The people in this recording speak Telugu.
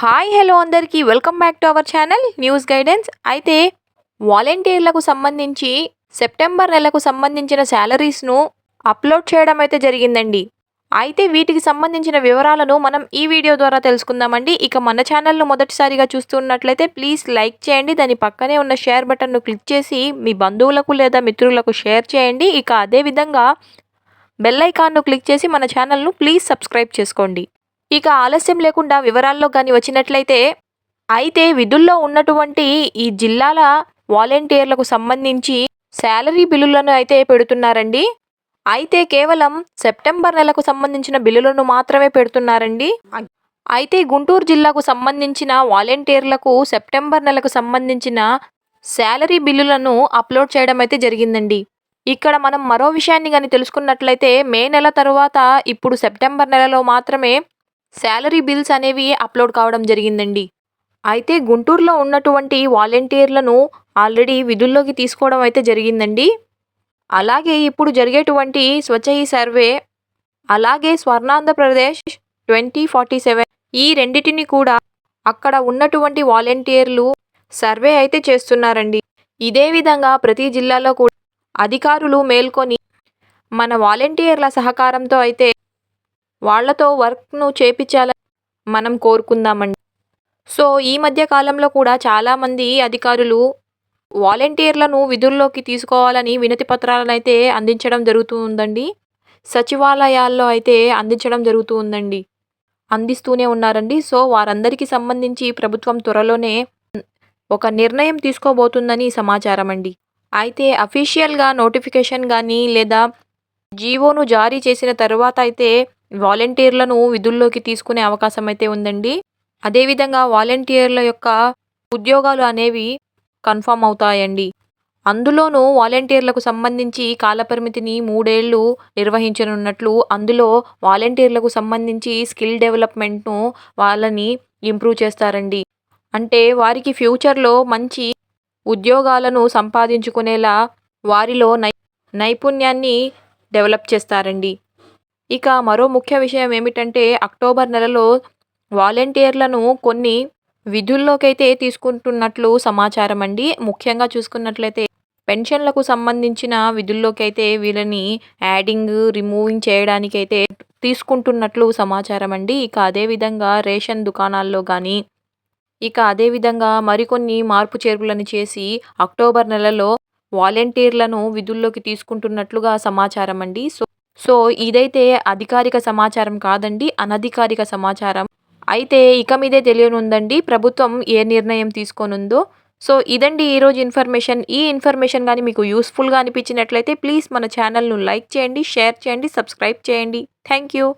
హాయ్ హలో అందరికీ. Welcome back to our channel news guidance అయితే వాలంటీర్లకు సంబంధించి సెప్టెంబర్ నెలకు సంబంధించిన శాలరీస్ను అప్లోడ్ చేయడం అయితే జరిగిందండి. అయితే వీటికి సంబంధించిన వివరాలను మనం ఈ వీడియో ద్వారా తెలుసుకుందామండి. ఇక మన ఛానల్ను మొదటిసారిగా చూస్తున్నట్లయితే ప్లీజ్ లైక్ చేయండి. దాని పక్కనే ఉన్న షేర్ బటన్ను క్లిక్ చేసి మీ బంధువులకు లేదా మిత్రులకు షేర్ చేయండి. ఇక అదేవిధంగా బెల్ ఐకాన్ను క్లిక్ చేసి మన ఛానల్ను ప్లీజ్ సబ్స్క్రైబ్ చేసుకోండి. ఇక ఆలస్యం లేకుండా వివరాల్లో కానీ వచ్చినట్లయితే అయితే విధుల్లో ఉన్నటువంటి ఈ జిల్లాల వాలంటీర్లకు సంబంధించి శాలరీ బిల్లులను అయితే పెడుతున్నారండి. అయితే కేవలం సెప్టెంబర్ నెలకు సంబంధించిన బిల్లులను మాత్రమే పెడుతున్నారండి. అయితే గుంటూరు జిల్లాకు సంబంధించిన వాలంటీర్లకు సెప్టెంబర్ నెలకు సంబంధించిన శాలరీ బిల్లులను అప్లోడ్ చేయడం అయితే జరిగిందండి. ఇక్కడ మనం మరో విషయాన్ని కానీ తెలుసుకున్నట్లయితే మే నెల తరువాత ఇప్పుడు సెప్టెంబర్ నెలలో మాత్రమే శాలరీ బిల్స్ అనేవి అప్లోడ్ కావడం జరిగిందండి. అయితే గుంటూరులో ఉన్నటువంటి వాలంటీర్లను ఆల్రెడీ విధుల్లోకి తీసుకోవడం అయితే జరిగిందండి. అలాగే ఇప్పుడు జరిగేటువంటి స్వచ్ఛ సర్వే అలాగే స్వర్ణాంధ్రప్రదేశ్ ట్వంటీ ఫార్టీ సెవెన్ ఈ రెండిటిని కూడా అక్కడ ఉన్నటువంటి వాలంటీర్లు సర్వే అయితే చేస్తున్నారండి. ఇదే విధంగా ప్రతి జిల్లాలో కూడా అధికారులు మేల్కొని మన వాలంటీర్ల సహకారంతో అయితే వాళ్ళతో వర్క్ను చేపించాలని మనం కోరుకుందామండి. సో ఈ మధ్య కాలంలో కూడా చాలామంది అధికారులు వాలంటీర్లను విధుల్లోకి తీసుకోవాలని వినతి పత్రాలను అయితే అందించడం జరుగుతూ ఉందండి సచివాలయాల్లో అయితే అందించడం జరుగుతూ ఉందండి అందిస్తూనే ఉన్నారండి. సో వారందరికీ సంబంధించి ప్రభుత్వం త్వరలోనే ఒక నిర్ణయం తీసుకోబోతుందని సమాచారం అండి అయితే అఫీషియల్గా నోటిఫికేషన్ కానీ లేదా జీవోను జారీ చేసిన తర్వాత అయితే వాలంటీర్లను విధుల్లోకి తీసుకునే అవకాశం అయితే ఉందండి. అదేవిధంగా వాలంటీర్ల యొక్క ఉద్యోగాలు అనేవి కన్ఫామ్ అవుతాయండి. అందులోనూ వాలంటీర్లకు సంబంధించి కాలపరిమితిని మూడేళ్ళు నిర్వహించనున్నట్లు అందులో వాలంటీర్లకు సంబంధించి స్కిల్ డెవలప్మెంట్ను వాళ్ళని ఇంప్రూవ్ చేస్తారండి. అంటే వారికి ఫ్యూచర్లో మంచి ఉద్యోగాలను సంపాదించుకునేలా వారిలో నై నైపుణ్యాన్ని డెవలప్ చేస్తారండి. ఇక మరో ముఖ్య విషయం ఏమిటంటే అక్టోబర్ నెలలో వాలంటీర్లను కొన్ని విధుల్లోకైతే తీసుకుంటున్నట్లు సమాచారం అండి. ముఖ్యంగా చూసుకున్నట్లయితే పెన్షన్లకు సంబంధించిన విధుల్లోకి అయితే వీళ్ళని యాడింగ్ రిమూవింగ్ చేయడానికైతే తీసుకుంటున్నట్లు సమాచారం అండి. ఇక అదేవిధంగా రేషన్ దుకాణాల్లో కానీ ఇక అదేవిధంగా మరికొన్ని మార్పు చేర్పులను చేసి అక్టోబర్ నెలలో వాలంటీర్లను విధుల్లోకి తీసుకుంటున్నట్లుగా సమాచారం అండి. సో సో ఇదైతే అధికారిక సమాచారం కాదండి అనధికారిక సమాచారం. అయితే ఇక మీదే తెలియనుందండి ప్రభుత్వం ఏ నిర్ణయం తీసుకోనుందో. సో ఇదండి ఈరోజు ఇన్ఫర్మేషన్. ఈ ఇన్ఫర్మేషన్ కానీ మీకు యూస్ఫుల్గా అనిపించినట్లయితే ప్లీజ్ మన ఛానల్ను లైక్ చేయండి షేర్ చేయండి సబ్స్క్రైబ్ చేయండి. Thank you.